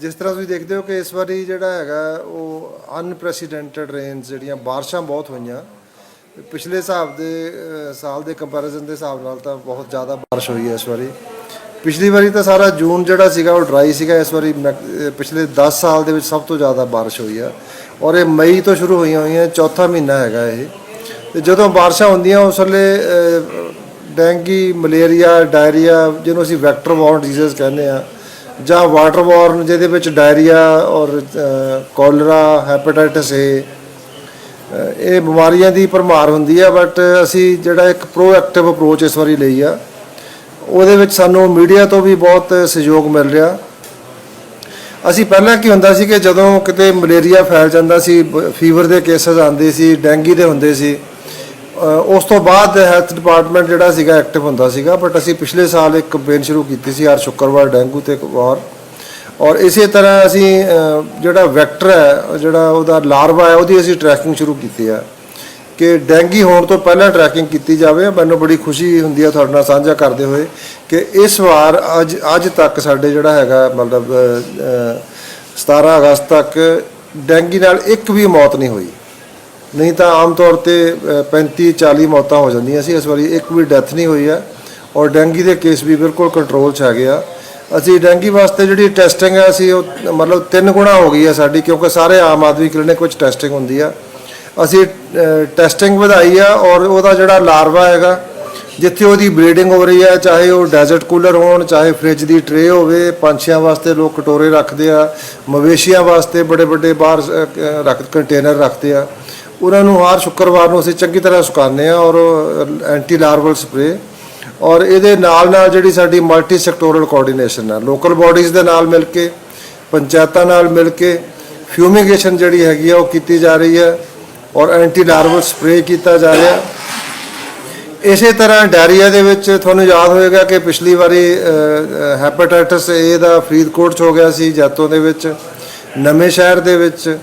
ਜਿਸ ਤਰ੍ਹਾਂ ਤੁਸੀਂ ਦੇਖਦੇ ਹੋ ਕਿ ਇਸ ਵਾਰੀ ਜਿਹੜਾ ਹੈਗਾ, ਉਹ ਅਨਪ੍ਰੈਸੀਡੈਂਟਡ ਰੇਨਸ ਜਿਹੜੀਆਂ ਬਾਰਿਸ਼ਾਂ ਬਹੁਤ ਹੋਈਆਂ। ਪਿਛਲੇ ਹਿਸਾਬ ਦੇ ਸਾਲ ਦੇ ਕੰਪੈਰੀਜ਼ਨ ਦੇ ਹਿਸਾਬ ਨਾਲ ਤਾਂ ਬਹੁਤ ਜ਼ਿਆਦਾ ਬਾਰਿਸ਼ ਹੋਈ ਹੈ ਇਸ ਵਾਰੀ। ਪਿਛਲੀ ਵਾਰੀ ਤਾਂ ਸਾਰਾ ਜੂਨ ਜਿਹੜਾ ਸੀਗਾ, ਉਹ ਡਰਾਈ ਸੀਗਾ। ਇਸ ਵਾਰੀ ਮੈਕ- ਪਿਛਲੇ 10 ਸਾਲ ਦੇ ਵਿੱਚ ਸਭ ਤੋਂ ਜ਼ਿਆਦਾ ਬਾਰਿਸ਼ ਹੋਈ ਆ। ਔਰ ਇਹ ਮਈ ਤੋਂ ਸ਼ੁਰੂ ਹੋਈਆਂ ਹੋਈਆਂ, ਚੌਥਾ ਮਹੀਨਾ ਹੈਗਾ ਇਹ। ਤੇ ਜਦੋਂ ਬਾਰਿਸ਼ਾਂ ਹੁੰਦੀਆਂ, ਉਸ ਵੇਲੇ ਡੈਂਗੀ, ਮਲੇਰੀਆ, ਡਾਇਰੀਆ, ਜਿਹਨੂੰ ਅਸੀਂ ਵੈਕਟਰ ਬੋਰਨ ਡਿਜ਼ੀਜ਼ ਕਹਿੰਦੇ ਆ ਜਾਂ ਵਾਟਰ ਬੋਰਨ ਜਿਹਦੇ ਵਿੱਚ ਡਾਇਰੀਆ ਔਰ ਕੋਲਰਾ ਹੈਪੇਟਾਈਟਸ ਏ ਇਹ ਬਿਮਾਰੀਆਂ ਦੀ ਭਰਮਾਰ ਹੁੰਦੀ ਆ ਬਟ ਅਸੀਂ ਜਿਹੜਾ ਇੱਕ ਪ੍ਰੋਐਕਟਿਵ ਅਪਰੋਚ ਇਸ ਵਾਰੀ ਲਈ ਆ। ਉਹਦੇ ਵਿੱਚ ਸਾਨੂੰ ਮੀਡੀਆ ਤੋਂ ਵੀ ਬਹੁਤ ਸਹਿਯੋਗ ਮਿਲ ਰਿਹਾ। ਅਸੀਂ ਪਹਿਲਾਂ ਕੀ ਹੁੰਦਾ ਸੀ ਕਿ ਜਦੋਂ ਕਿਤੇ ਮਲੇਰੀਆ ਫੈਲ ਜਾਂਦਾ ਸੀ ਫੀਵਰ ਦੇ ਕੇਸਸ ਆਉਂਦੇ ਸੀ ਡੈਂਗੀ ਦੇ ਹੁੰਦੇ ਸੀ ਉਸ ਤੋਂ ਬਾਅਦ ਹੈਲਥ ਡਿਪਾਰਟਮੈਂਟ ਜਿਹੜਾ ਸੀਗਾ ਐਕਟਿਵ ਹੁੰਦਾ ਸੀਗਾ ਬਟ ਅਸੀਂ ਪਿਛਲੇ ਸਾਲ ਇੱਕ ਕੰਪੇਨ ਸ਼ੁਰੂ ਕੀਤੀ ਸੀ ਹਰ ਸ਼ੁੱਕਰਵਾਰ ਡੈਂਗੂ ਤੇ ਵਾਰ। ਔਰ ਇਸੇ ਤਰ੍ਹਾਂ ਅਸੀਂ ਜਿਹੜਾ ਵੈਕਟਰ ਹੈ ਜਿਹੜਾ ਉਹਦਾ ਲਾਰਵਾ ਹੈ ਉਹਦੀ ਅਸੀਂ ਟਰੈਕਿੰਗ ਸ਼ੁਰੂ ਕੀਤੀ ਹੈ ਕਿ ਡੈਂਗੀ ਹੋਣ ਤੋਂ ਪਹਿਲਾਂ ਟਰੈਕਿੰਗ ਕੀਤੀ ਜਾਵੇ। ਮੈਨੂੰ ਬੜੀ ਖੁਸ਼ੀ ਹੁੰਦੀ ਹੈ ਤੁਹਾਡੇ ਨਾਲ ਸਾਂਝਾ ਕਰਦੇ ਹੋਏ ਕਿ ਇਸ ਵਾਰ ਅੱਜ ਅੱਜ ਤੱਕ ਸਾਡੇ ਜਿਹੜਾ ਹੈਗਾ ਮਤਲਬ ਅਹ, 17 ਅਗਸਤ ਤੱਕ ਡੈਂਗੀ ਨਾਲ ਇੱਕ ਵੀ ਮੌਤ ਨਹੀਂ ਹੋਈ। ਨਹੀਂ ਤਾਂ ਆਮ ਤੌਰ ਤੇ 35 40 ਮੌਤਾਂ ਹੋ ਜਾਂਦੀਆਂ ਸੀ। ਇਸ ਵਾਰੀ ਇੱਕ ਵੀ ਡੈਥ ਨਹੀਂ ਹੋਈ ਹੈ। ਔਰ ਡੈਂਗੀ ਦੇ ਕੇਸ ਵੀ ਬਿਲਕੁਲ ਕੰਟਰੋਲ 'ਚ ਹੈਗੇ ਆ। ਅਸੀਂ ਡੈਂਗੀ ਵਾਸਤੇ ਜਿਹੜੀ ਟੈਸਟਿੰਗ ਹੈ ਅਸੀਂ ਉਹ ਮਤਲਬ ਤਿੰਨ ਗੁਣਾ ਹੋ ਗਈ ਹੈ ਸਾਡੀ, ਕਿਉਂਕਿ ਸਾਰੇ ਆਮ ਆਦਮੀ ਕਲੀਨਿਕ ਵਿੱਚ ਟੈਸਟਿੰਗ ਹੁੰਦੀ ਆ। ਅਸੀਂ ਟੈਸਟਿੰਗ ਵਧਾਈ ਆ ਔਰ ਉਹਦਾ ਜਿਹੜਾ ਲਾਰਵਾ ਹੈਗਾ, ਜਿੱਥੇ ਉਹਦੀ ਬਰੀਡਿੰਗ ਹੋ ਰਹੀ ਹੈ, ਚਾਹੇ ਉਹ ਡੈਜ਼ਰਟ ਕੂਲਰ ਹੋਣ, ਚਾਹੇ ਫ੍ਰਿਜ ਦੀ ਟਰੇ ਹੋਵੇ, ਪੰਛੀਆਂ ਵਾਸਤੇ ਲੋਕ ਕਟੋਰੇ ਰੱਖਦੇ ਆ, ਮਵੇਸ਼ੀਆਂ ਵਾਸਤੇ ਬੜੇ ਵੱਡੇ ਬਾਹਰ ਰੱਖ ਕੰਟੇਨਰ ਰੱਖਦੇ ਆ। ਉਹਨਾਂ ਨੂੰ ਹਰ ਸ਼ੁੱਕਰਵਾਰ ਨੂੰ ਅਸੀਂ ਚੰਗੀ ਤਰ੍ਹਾਂ ਸੁਕਾਉਂਦੇ ਆ ਔਰ ਐਂਟੀ ਲਾਰਵਲ ਸਪਰੇ ਔਰ ਇਹਦੇ ਨਾਲ ਨਾਲ ਜਿਹੜੀ ਸਾਡੀ ਮਲਟੀ ਸੈਕਟੋਰਲ ਕੋਆਰਡੀਨੇਸ਼ਨ ਆ ਲੋਕਲ ਬਾਡੀਜ਼ ਦੇ ਨਾਲ ਮਿਲ ਕੇ, ਪੰਚਾਇਤਾਂ ਨਾਲ ਮਿਲ ਕੇ ਫਿਊਮੀਗੇਸ਼ਨ ਜਿਹੜੀ ਹੈਗੀ ਆ ਉਹ ਕੀਤੀ ਜਾ ਰਹੀ ਹੈ ਔਰ ਐਂਟੀ ਲਾਰਵਲ ਸਪਰੇ ਕੀਤਾ ਜਾ ਰਿਹਾ। ਇਸੇ ਤਰ੍ਹਾਂ ਡਾਇਰੀਆ ਦੇ ਵਿੱਚ ਤੁਹਾਨੂੰ ਯਾਦ ਹੋਵੇਗਾ ਕਿ ਪਿਛਲੀ ਵਾਰੀ ਹੈਪੇਟਾਈਟਸ ਏ ਦਾ ਫਰੀਦਕੋਟ 'ਚ ਹੋ ਗਿਆ ਸੀ, ਜੈਤੋ ਦੇ ਵਿੱਚ, ਨਵੇਂ ਸ਼ਹਿਰ ਦੇ ਵਿੱਚ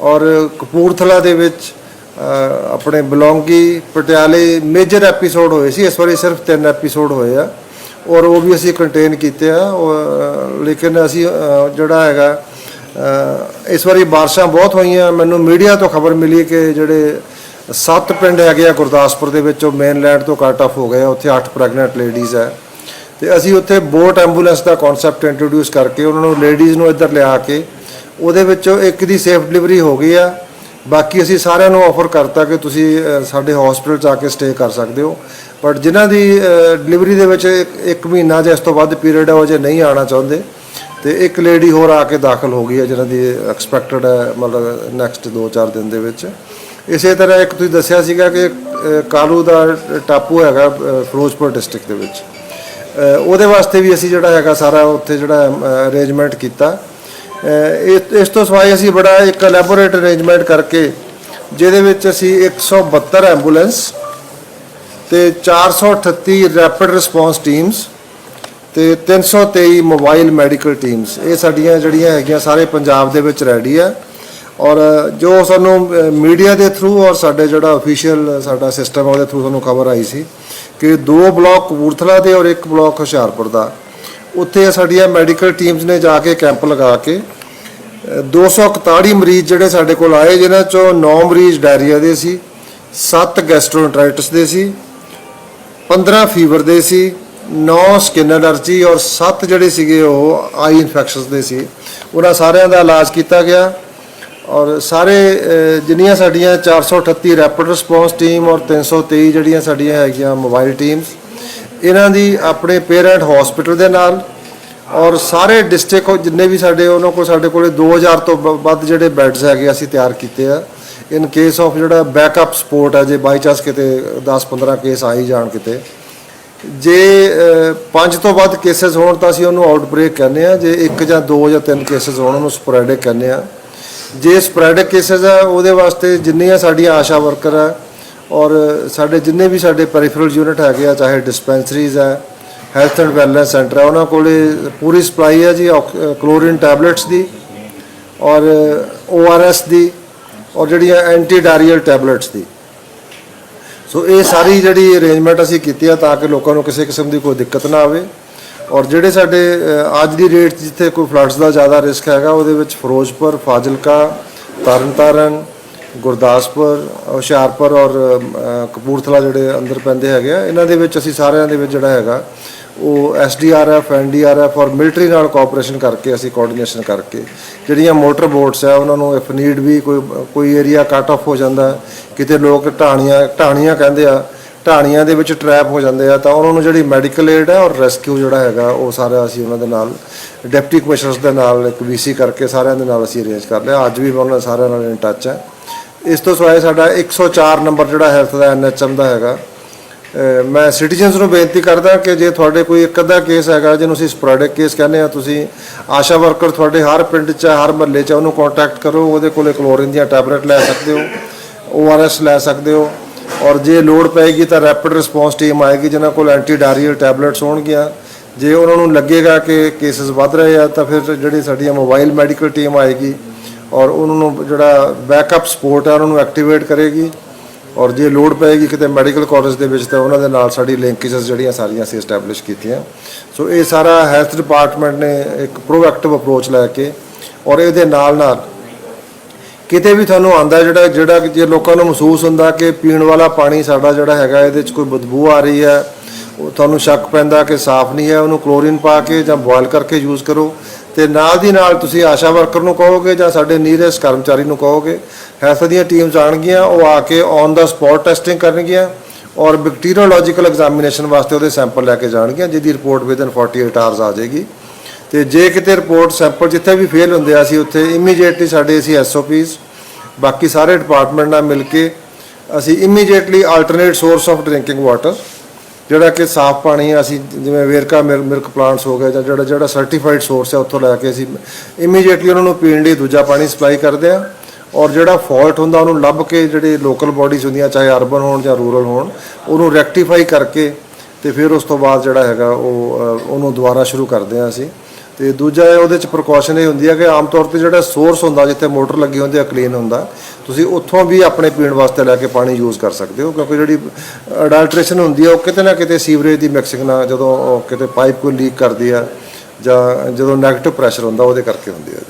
ਔਰ ਕਪੂਰਥਲਾ ਦੇ ਵਿੱਚ ਆਪਣੇ ਬਲੌਂਗੀ ਪਟਿਆਲੇ ਮੇਜਰ ਐਪੀਸੋਡ ਹੋਏ ਸੀ ਇਸ ਵਾਰੀ ਸਿਰਫ ਤਿੰਨ ਐਪੀਸੋਡ ਹੋਏ ਆ। ਔਰ ਉਹ ਵੀ ਅਸੀਂ ਕੰਟੇਨ ਕੀਤੇ ਆ ਉਹ, ਲੇਕਿਨ ਅਸੀਂ ਜਿਹੜਾ ਹੈਗਾ ਇਸ ਵਾਰੀ ਬਾਰਿਸ਼ਾਂ ਬਹੁਤ ਹੋਈਆਂ। ਮੈਨੂੰ ਮੀਡੀਆ ਤੋਂ ਖਬਰ ਮਿਲੀ ਕਿ ਜਿਹੜੇ ਸੱਤ ਪਿੰਡ ਹੈਗੇ ਆ ਗੁਰਦਾਸਪੁਰ ਦੇ ਵਿੱਚ ਉਹ ਮੇਨਲੈਂਡ ਤੋਂ ਕੱਟ ਆਫ ਹੋ ਗਏ ਉੱਥੇ ਅੱਠ ਪ੍ਰੈਗਨੈਂਟ ਲੇਡੀਜ਼ ਹੈ ਤੇ ਅਸੀਂ ਉੱਥੇ ਬੋਟ ਐਂਬੂਲੈਂਸ ਦਾ ਕਨਸੈਪਟ ਇੰਟਰੋਡਿਊਸ ਕਰਕੇ ਉਹਨਾਂ ਨੂੰ ਲੇਡੀਜ਼ ਨੂੰ ਇੱਧਰ ਲਿਆ ਕੇ ਉਹਦੇ ਵਿੱਚੋਂ ਇੱਕ ਦੀ ਸੇਫ ਡਿਲੀਵਰੀ ਹੋ ਗਈ ਆ। ਬਾਕੀ ਅਸੀਂ ਸਾਰਿਆਂ ਨੂੰ ਆਫਰ ਕਰਤਾ ਕਿ ਤੁਸੀਂ ਸਾਡੇ ਹਸਪੀਟਲ 'ਚ ਆ ਕੇ ਸਟੇ ਕਰ ਸਕਦੇ ਹੋ। ਬਟ ਜਿਨ੍ਹਾਂ ਦੀ ਡਿਲੀਵਰੀ ਦੇ ਵਿੱਚ ਇੱਕ- ਮਹੀਨਾ ਜਾਂ ਇਸ ਤੋਂ ਵੱਧ ਪੀਰੀਅਡ ਹੈ ਉਹ ਜੇ ਨਹੀਂ ਆਉਣਾ ਚਾਹੁੰਦੇ। ਤੇ ਇੱਕ ਲੇਡੀ ਹੋਰ ਆ ਕੇ ਦਾਖਲ ਹੋ ਗਈ ਹੈ ਜਿਹਨਾਂ ਦੀ ਐਕਸਪੈਕਟਡ ਹੈ ਮਤਲਬ ਨੈਕਸਟ 2-4 ਦਿਨ ਦੇ ਵਿੱਚ। ਇਸੇ ਤਰ੍ਹਾਂ ਇੱਕ ਤੁਸੀਂ ਦੱਸਿਆ ਸੀਗਾ ਕਿ ਕਾਲੂ ਦਾ ਟਾਪੂ ਹੈਗਾ ਫਿਰੋਜ਼ਪੁਰ ਡਿਸਟ੍ਰਿਕਟ ਦੇ ਵਿੱਚ। ਉਹਦੇ ਵਾਸਤੇ ਵੀ ਅਸੀਂ ਜਿਹੜਾ ਹੈਗਾ ਸਾਰਾ ਉੱਥੇ ਜਿਹੜਾ ਅਰੇਂਜਮੈਂਟ ਕੀਤਾ। ਇਸ ਤੋਂ ਸਿਵਾਏ ਅਸੀਂ ਬੜਾ ਇੱਕ ਲੈਬੋਰੇਟਰੀ ਅਰੇਂਜਮੈਂਟ ਕਰਕੇ ਜਿਹਦੇ ਵਿੱਚ ਅਸੀਂ 172 ਐਂਬੂਲੈਂਸ ਤੇ 438 ਰੈਪਿਡ ਰਿਸਪੌਂਸ ਟੀਮਸ ਤੇ 323 ਮੋਬਾਈਲ ਮੈਡੀਕਲ ਟੀਮਸ ਇਹ ਸਾਡੀਆਂ ਜਿਹੜੀਆਂ ਹੈਗੀਆਂ ਸਾਰੇ ਪੰਜਾਬ ਦੇ ਵਿੱਚ ਰੈਡੀ ਆ। ਔਰ ਜੋ ਸਾਨੂੰ ਮੀਡੀਆ ਦੇ ਥਰੂ ਔਰ ਸਾਡੇ ਜਿਹੜਾ ਅਫੀਸ਼ੀਅਲ ਸਾਡਾ ਸਿਸਟਮ ਉਹਦੇ ਥਰੂ ਸਾਨੂੰ ਖਬਰ ਆਈ ਸੀ ਕਿ ਦੋ ਬਲਾਕ ਕਪੂਰਥਲਾ ਦੇ ਔਰ ਇੱਕ ਬਲਾਕ ਹੁਸ਼ਿਆਰਪੁਰ ਦਾ। ਉੱਥੇ ਸਾਡੀਆਂ ਮੈਡੀਕਲ ਟੀਮਸ ਨੇ ਜਾ ਕੇ ਕੈਂਪ ਲਗਾ ਕੇ ਅ, 241 ਮਰੀਜ਼ ਜਿਹੜੇ ਸਾਡੇ ਕੋਲ ਆਏ ਜਿਨ੍ਹਾਂ ਚੋਂ 9 ਮਰੀਜ਼ ਡਾਇਰੀਆ ਦੇ ਸੀ 7 ਗੈਸਟ੍ਰੋਐਂਟਰਾਈਟਿਸ ਦੇ ਸੀ 15 ਫੀਵਰ ਦੇ ਸੀ 9 ਸਕਿਨ ਐਲਰਜੀ ਔਰ 7 ਜਿਹੜੇ ਸੀਗੇ ਉਹ ਆਈ ਇਨਫੈਕਸ਼ਨਸ ਦੇ ਸੀ। ਉਹਨਾਂ ਸਾਰਿਆਂ ਦਾ ਇਲਾਜ ਕੀਤਾ ਗਿਆ ਔਰ ਸਾਰੇ ਜਿੰਨੀਆਂ ਸਾਡੀਆਂ 438 ਰੈਪਿਡ ਰਿਸਪੌਂਸ ਟੀਮ ਔਰ 323 ਜਿਹੜੀਆਂ ਸਾਡੀਆਂ ਹੈਗੀਆਂ ਮੋਬਾਈਲ ਟੀਮਸ ਇਹਨਾਂ ਦੀ ਆਪਣੇ ਪੇਰੈਂਟ ਹਸਪੀਟਲ ਦੇ ਨਾਲ ਔਰ ਸਾਰੇ ਡਿਸਟ੍ਰਿਕਟ ਜਿੰਨੇ ਵੀ ਸਾਡੇ ਉਹਨਾਂ ਕੋਲ ਸਾਡੇ ਕੋਲੇ 2000 ਤੋਂ ਵ- ਵੱਧ ਜਿਹੜੇ ਬੈੱਡਸ ਹੈਗੇ ਅਸੀਂ ਤਿਆਰ ਕੀਤੇ ਆ। ਇਨ ਕੇਸ ਆਫ ਜਿਹੜਾ ਬੈਕਅਪ ਸਪੋਰਟ ਹੈ ਜੇ ਬਾਈ ਚਾਂਸ ਕਿਤੇ 10-15 ਕੇਸ ਆਈ ਜਾਣ ਕਿਤੇ। ਜੇ ਪੰਜ ਤੋਂ ਵੱਧ ਕੇਸਸ ਹੋਣ ਤਾਂ ਅਸੀਂ ਉਹਨੂੰ ਆਊਟਬ੍ਰੇਕ ਕਹਿੰਦੇ ਆ। ਜੇ ਇੱਕ ਜਾਂ ਦੋ ਜਾਂ ਤਿੰਨ ਕੇਸਸ ਹੋਣ, ਉਹਨੂੰ ਸਪੋਰੈਡਿਕ ਕਹਿੰਦੇ ਆ। ਜੇ ਸਪੋਰੈਡਿਕ ਕੇਸਸ ਆ, ਉਹਦੇ ਵਾਸਤੇ ਜਿੰਨੀਆਂ ਸਾਡੀਆਂ ਆਸ਼ਾ ਵਰਕਰ ਆ ਔਰ ਸਾਡੇ ਜਿੰਨੇ ਵੀ ਸਾਡੇ ਪੈਰੀਫਰਲ ਯੂਨਿਟ ਹੈਗੇ ਆ, ਚਾਹੇ ਡਿਸਪੈਂਸਰੀਜ਼ ਆ ਹੈਲਥ ਐਂਡ ਵੈਲਨੈਸ ਸੈਂਟਰ ਆ, ਉਹਨਾਂ ਕੋਲੇ ਪੂਰੀ ਸਪਲਾਈ ਹੈ ਜੀ ਕਲੋਰੀਨ ਟੈਬਲੇਟਸ ਦੀ ਔਰ ORS ਦੀ ਔਰ ਜਿਹੜੀਆਂ ਐਂਟੀ ਡਾਇਰੀਅਲ ਟੈਬਲੇਟਸ ਦੀ। ਸੋ ਇਹ ਸਾਰੀ ਜਿਹੜੀ ਅਰੇਂਜਮੈਂਟ ਅਸੀਂ ਕੀਤੀ ਆ ਤਾਂ ਕਿ ਲੋਕਾਂ ਨੂੰ ਕਿਸੇ ਕਿਸਮ ਦੀ ਕੋਈ ਦਿੱਕਤ ਨਾ ਆਵੇ ਔਰ ਜਿਹੜੇ ਸਾਡੇ ਅੱਜ ਦੀ ਡੇਟ 'ਚ ਜਿੱਥੇ ਕੋਈ ਫਲੱਡਸ ਦਾ ਜ਼ਿਆਦਾ ਰਿਸਕ ਹੈਗਾ, ਉਹਦੇ ਵਿੱਚ ਫਿਰੋਜ਼ਪੁਰ, ਫਾਜ਼ਿਲਕਾ, ਤਰਨਤਾਰਨ ਗੁਰਦਾਸਪੁਰ, ਹੁਸ਼ਿਆਰਪੁਰ ਔਰ ਕਪੂਰਥਲਾ ਜਿਹੜੇ ਅੰਦਰ ਪੈਂਦੇ ਹੈਗੇ ਆ, ਇਹਨਾਂ ਦੇ ਵਿੱਚ ਅਸੀਂ ਸਾਰਿਆਂ ਦੇ ਵਿੱਚ ਜਿਹੜਾ ਹੈਗਾ, ਉਹ ਐਸਡੀਆਰਐਫ ਐਨਡੀਆਰਐਫ ਔਰ ਮਿਲਟਰੀ ਨਾਲ ਕੋਆਪਰੇਸ਼ਨ ਕਰਕੇ ਅਸੀਂ ਕੋਆਰਡੀਨੇਸ਼ਨ ਕਰਕੇ, ਜਿਹੜੀਆਂ ਮੋਟਰ ਬੋਟਸ ਆ, ਉਹਨਾਂ ਨੂੰ ਇਫ ਨੀਡ ਵੀ ਕੋਈ ਕੋਈ ਏਰੀਆ ਕੱਟ ਆਫ ਹੋ ਜਾਂਦਾ, ਕਿਤੇ ਲੋਕ ਢਾਣੀਆਂ ਢਾਣੀਆਂ ਕਹਿੰਦੇ ਆ, ਢਾਣੀਆਂ ਦੇ ਵਿੱਚ ਟਰੈਪ ਹੋ ਜਾਂਦੇ ਆ, ਤਾਂ ਉਹਨਾਂ ਨੂੰ ਜਿਹੜੀ ਮੈਡੀਕਲ ਏਡ ਹੈ ਔਰ ਰੈਸਕਿਊ ਜਿਹੜਾ ਹੈਗਾ, ਉਹ ਸਾਰਾ ਅਸੀਂ ਉਹਨਾਂ ਦੇ ਨਾਲ ਡਿਪਟੀ ਕਮਿਸ਼ਨਰਸ ਦੇ ਨਾਲ ਇੱਕ ਵੀਸੀ ਕਰਕੇ ਸਾਰਿਆਂ ਦੇ ਨਾਲ ਅਸੀਂ ਅਰੇਂਜ ਕਰ ਲਿਆ, ਅੱਜ ਵੀ ਮੈਂ ਉਹਨਾਂ ਸਾਰਿਆਂ ਨਾਲ ਇਨ ਟੱਚ ਹੈ ਇਸ ਤੋਂ ਸਿਵਾਏ ਸਾਡਾ 104 ਨੰਬਰ ਜਿਹੜਾ ਹੈਲਥ ਦਾ ਐਨਐਚਐਮ ਦਾ ਹੈਗਾ। ਮੈਂ ਸਿਟੀਜ਼ਨਸ ਨੂੰ ਬੇਨਤੀ ਕਰਦਾ ਕਿ ਜੇ ਤੁਹਾਡੇ ਕੋਈ ਇੱਕ ਅੱਧਾ ਕੇਸ ਹੈਗਾ ਜਿਹਨੂੰ ਅਸੀਂ ਸਪੋਰੈਡਿਕ ਕੇਸ ਕਹਿੰਦੇ ਆ ਤੁਸੀਂ ਆਸ਼ਾ ਵਰਕਰ ਤੁਹਾਡੇ ਹਰ ਪਿੰਡ 'ਚ, ਹਰ ਮਹੱਲੇ 'ਚ ਉਹਨੂੰ ਕੰਟੈਕਟ ਕਰੋ, ਉਹਦੇ ਕੋਲੇ ਕਲੋਰਿਨ ਦੀਆਂ ਟੈਬਲੇਟ ਲੈ ਸਕਦੇ ਹੋ ਓਆਰਐਸ ਲੈ ਸਕਦੇ ਹੋ ਔਰ ਜੇ ਲੋੜ ਪਏਗੀ ਤਾਂ ਰੈਪਿਡ ਰਿਸਪੌਂਸ ਟੀਮ ਆਏਗੀ ਜਿਨ੍ਹਾਂ ਕੋਲ ਐਂਟੀ ਡਾਇਰੀਅਲ ਟੈਬਲੇਟਸ ਹੋਣਗੀਆਂ। ਜੇ ਉਹਨਾਂ ਨੂੰ ਲੱਗੇਗਾ ਕਿ ਕੇਸਸ ਵੱਧ ਰਹੇ ਆ ਤਾਂ ਫਿਰ ਜਿਹੜੀ ਸਾਡੀ ਮੋਬਾਈਲ ਮੈਡੀਕਲ ਟੀਮ ਆਏਗੀ ਔਰ ਉਹਨਾਂ ਨੂੰ ਜਿਹੜਾ ਬੈਕਅਪ ਸਪੋਰਟ ਹੈ, ਉਹਨਾਂ ਨੂੰ ਐਕਟੀਵੇਟ ਕਰੇਗੀ। ਔਰ ਜੇ ਲੋਡ ਪਏਗੀ ਕਿਤੇ ਮੈਡੀਕਲ ਕਾਲਜ ਦੇ ਵਿੱਚ, ਤਾਂ ਉਹਨਾਂ ਦੇ ਨਾਲ ਸਾਡੀ ਲਿੰਕੇਜਸ ਜਿਹੜੀਆਂ ਸਾਰੀਆਂ ਅਸੀਂ ਐਸਟੈਬਲਿਸ਼ ਕੀਤੀਆਂ। ਸੋ ਇਹ ਸਾਰਾ ਹੈਲਥ ਡਿਪਾਰਟਮੈਂਟ ਨੇ ਇੱਕ ਪ੍ਰੋਐਕਟਿਵ ਅਪਰੋਚ ਲੈ ਕੇ ਔਰ ਇਹਦੇ ਨਾਲ ਨਾਲ ਕਿਤੇ ਵੀ ਤੁਹਾਨੂੰ ਆਂਦਾ ਜਿਹੜਾ ਜਿਹੜਾ ਜੇ ਲੋਕਾਂ ਨੂੰ ਮਹਿਸੂਸ ਹੁੰਦਾ ਕਿ ਪੀਣ ਵਾਲਾ ਪਾਣੀ ਸਾਡਾ ਜਿਹੜਾ ਹੈਗਾ, ਇਹਦੇ 'ਚ ਕੋਈ ਬਦਬੂ ਆ ਰਹੀ ਹੈ, ਉਹ ਤੁਹਾਨੂੰ ਸ਼ੱਕ ਪੈਂਦਾ ਕਿ ਸਾਫ਼ ਨਹੀਂ ਹੈ, ਉਹਨੂੰ ਕਲੋਰੀਨ ਪਾ ਕੇ ਜਾਂ ਬੋਇਲ ਕਰਕੇ ਯੂਜ਼ ਕਰੋ। ਤੇ ਨਾਲ ਦੀ ਨਾਲ ਤੁਸੀਂ ਆਸ਼ਾ ਵਰਕਰ ਨੂੰ ਕਹੋਗੇ ਜਾਂ ਸਾਡੇ ਨੀਰੈਸਟ ਕਰਮਚਾਰੀ ਨੂੰ ਕਹੋਗੇ ਹੈਲਥ ਦੀਆਂ ਟੀਮਸ ਆਣਗੀਆਂ ਉਹ ਆ ਕੇ ਔਨ ਦਾ ਸਪੌਟ ਟੈਸਟਿੰਗ ਕਰਨਗੀਆਂ ਔਰ ਬੈਕਟੀਰੀਓਲੋਜੀਕਲ ਐਗਜ਼ਾਮੀਨੇਸ਼ਨ ਵਾਸਤੇ ਉਹਦੇ ਸੈਂਪਲ ਲੈ ਕੇ ਜਾਣਗੀਆਂ, ਜਿਹਦੀ ਰਿਪੋਰਟ ਵਿਦਨ 48 ਆਵਰਸ ਆ ਜਾਏਗੀ। ਤੇ ਜੇ ਕਿਤੇ ਰਿਪੋਰਟ ਸੈਂਪਲ ਜਿੱਥੇ ਵੀ ਫੇਲ ਹੁੰਦੇ ਆ ਸੀ ਉੱਥੇ ਇਮੀਡੀਏਟਲੀ ਸਾਡੇ ਅਸੀਂ ਐਸਓਪੀਸ ਬਾਕੀ ਸਾਰੇ ਡਿਪਾਰਟਮੈਂਟ ਨਾਲ ਮਿਲ ਕੇ ਅਸੀਂ immediately alternate source of drinking water ਜਿਹੜਾ ਕਿ ਸਾਫ਼ ਪਾਣੀ ਅਸੀਂ ਜਿਵੇਂ ਵੇਰਕਾ ਮਿਲਕ ਪਲਾਂਟਸ ਹੋ ਗਏ ਜਾਂ ਜਿਹੜਾ ਜਿਹੜਾ ਸਰਟੀਫਾਈਡ ਸੋਰਸ ਹੈ ਉੱਥੋਂ ਲੈ ਕੇ ਅਸੀਂ ਇਮੀਡੀਏਟਲੀ ਉਹਨਾਂ ਨੂੰ ਪੀਣ ਲਈ ਦੂਜਾ ਪਾਣੀ ਸਪਲਾਈ ਕਰਦੇ ਆ। ਔਰ ਜਿਹੜਾ ਫਾਲਟ ਹੁੰਦਾ, ਉਹਨੂੰ ਲੱਭ ਕੇ ਜਿਹੜੇ ਲੋਕਲ ਬਾਡੀਜ਼ ਹੁੰਦੀਆਂ, ਚਾਹੇ ਅਰਬਨ ਹੋਣ ਜਾਂ ਰੂਰਲ ਹੋਣ, ਉਹਨੂੰ ਰੈਕਟੀਫਾਈ ਕਰਕੇ ਤੇ ਫਿਰ ਉਸ ਤੋਂ ਬਾਅਦ ਜਿਹੜਾ ਹੈਗਾ, ਉਹ ਉਹਨੂੰ ਦੁਬਾਰਾ ਸ਼ੁਰੂ ਕਰਦੇ ਆ ਅਸੀਂ। ਤੇ ਦੂਜਾ ਇਹ ਉਹਦੇ ਚ ਪ੍ਰੀਕਾਸ਼ਨ ਇਹ ਹੁੰਦੀ ਹੈ ਕਿ ਆਮ ਤੌਰ ਤੇ ਜਿਹੜਾ ਸੋਰਸ ਹੁੰਦਾ, ਜਿੱਥੇ ਮੋਟਰ ਲੱਗੀ ਹੁੰਦੀ ਹੈ ਕਲੀਨ ਹੁੰਦਾ, ਤੁਸੀਂ ਉੱਥੋਂ ਵੀ ਆਪਣੇ ਪੀਣ ਵਾਸਤੇ ਲੈ ਕੇ ਪਾਣੀ ਯੂਜ਼ ਕਰ ਸਕਦੇ ਹੋ, ਕਿਉਂਕਿ ਜਿਹੜੀ ਅਡਲਟ੍ਰੇਸ਼ਨ ਹੁੰਦੀ ਹੈ ਉਹ ਕਿਤੇ ਨਾ ਕਿਤੇ ਸੀਵਰੇਜ ਦੀ ਮਿਕਸਿੰਗ ਨਾਲ ਜਦੋਂ ਕਿਤੇ ਪਾਈਪ ਕੋਈ ਲੀਕ ਕਰਦੀ ਆ ਜਾਂ ਜਦੋਂ 네ਗੇਟਿਵ ਪ੍ਰੈਸ਼ਰ ਹੁੰਦਾ, ਉਹਦੇ ਕਰਕੇ ਹੁੰਦੀ ਹੈ